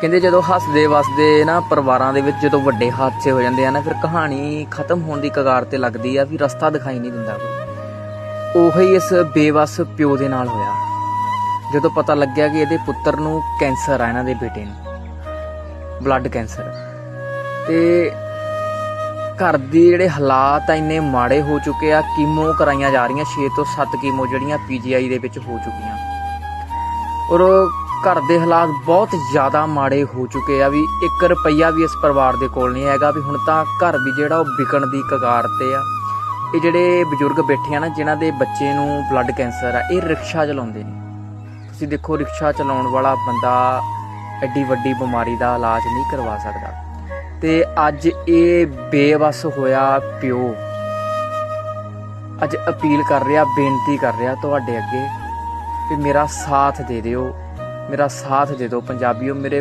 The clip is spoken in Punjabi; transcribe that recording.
ਕਹਿੰਦੇ ਜਦੋਂ ਹੱਸਦੇ ਵਸਦੇ ਨਾ ਪਰਿਵਾਰਾਂ ਦੇ ਵਿੱਚ ਜਦੋਂ ਵੱਡੇ ਹਾਦਸੇ ਹੋ ਜਾਂਦੇ ਆ ਨਾ, ਫਿਰ ਕਹਾਣੀ ਖਤਮ ਹੋਣ ਦੀ ਕਗਾਰ ਤੇ ਲੱਗਦੀ ਆ ਵੀ ਰਸਤਾ ਦਿਖਾਈ ਨਹੀਂ ਦਿੰਦਾ ਕੋਈ। ਉਹੀ ਇਸ ਬੇਵਸ ਪਿਓ ਦੇ ਨਾਲ ਹੋਇਆ। ਜਦੋਂ ਪਤਾ ਲੱਗਿਆ ਕਿ ਇਹਦੇ ਪੁੱਤਰ ਨੂੰ ਕੈਂਸਰ ਆ ਇਹਨਾਂ ਦੇ ਬੇਟੇ ਨੂੰ, ਬਲੱਡ ਕੈਂਸਰ। ਤੇ ਘਰ ਦੇ ਜਿਹੜੇ ਹਾਲਾਤ ਆ ਇੰਨੇ ਮਾੜੇ ਹੋ ਚੁੱਕੇ ਆ, ਕੀਮੋ ਕਰਾਈਆਂ ਜਾ ਰਹੀਆਂ 6 ਤੋਂ 7 ਕੀਮੋ ਜਿਹੜੀਆਂ ਪੀਜੀਆਈ ਦੇ ਵਿੱਚ ਹੋ ਚੁੱਕੀਆਂ। ਔਰ ਘਰ ਦੇ ਹਾਲਾਤ ਬਹੁਤ ਜ਼ਿਆਦਾ ਮਾੜੇ ਹੋ ਚੁੱਕੇ ਆ ਵੀ 1 ਰੁਪਈਆ ਵੀ ਇਸ ਪਰਿਵਾਰ ਦੇ ਕੋਲ ਨਹੀਂ ਹੈਗਾ ਵੀ ਹੁਣ ਤਾਂ ਘਰ ਵੀ ਜਿਹੜਾ ਉਹ ਵਿਕਣ ਦੀ ਕਗਾਰ ਤੇ ਆ। ਇਹ ਜਿਹੜੇ ਬਜ਼ੁਰਗ ਬੈਠੇ ਆ ਨਾ, ਜਿਨ੍ਹਾਂ ਦੇ ਬੱਚੇ ਨੂੰ ਬਲੱਡ ਕੈਂਸਰ ਆ, ਇਹ ਰਿਕਸ਼ਾ ਚਲਾਉਂਦੇ ਨੇ। ਤੁਸੀਂ ਦੇਖੋ, ਰਿਕਸ਼ਾ ਚਲਾਉਣ ਵਾਲਾ ਬੰਦਾ ਐਡੀ ਵੱਡੀ ਬਿਮਾਰੀ ਦਾ ਇਲਾਜ ਨਹੀਂ ਕਰਵਾ ਸਕਦਾ। ਤੇ ਅੱਜ ਇਹ ਬੇਵਸ ਹੋਇਆ ਪਿਓ। ਅੱਜ ਅਪੀਲ ਕਰ ਰਿਹਾ, ਬੇਨਤੀ ਕਰ ਰਿਹਾ ਤੁਹਾਡੇ ਅੱਗੇ ਵੀ ਮੇਰਾ ਸਾਥ ਦੇ ਦਿਓ। ਮੇਰਾ ਸਾਥ ਦੇ ਦਿਓ ਪੰਜਾਬੀਓ ਮੇਰੇ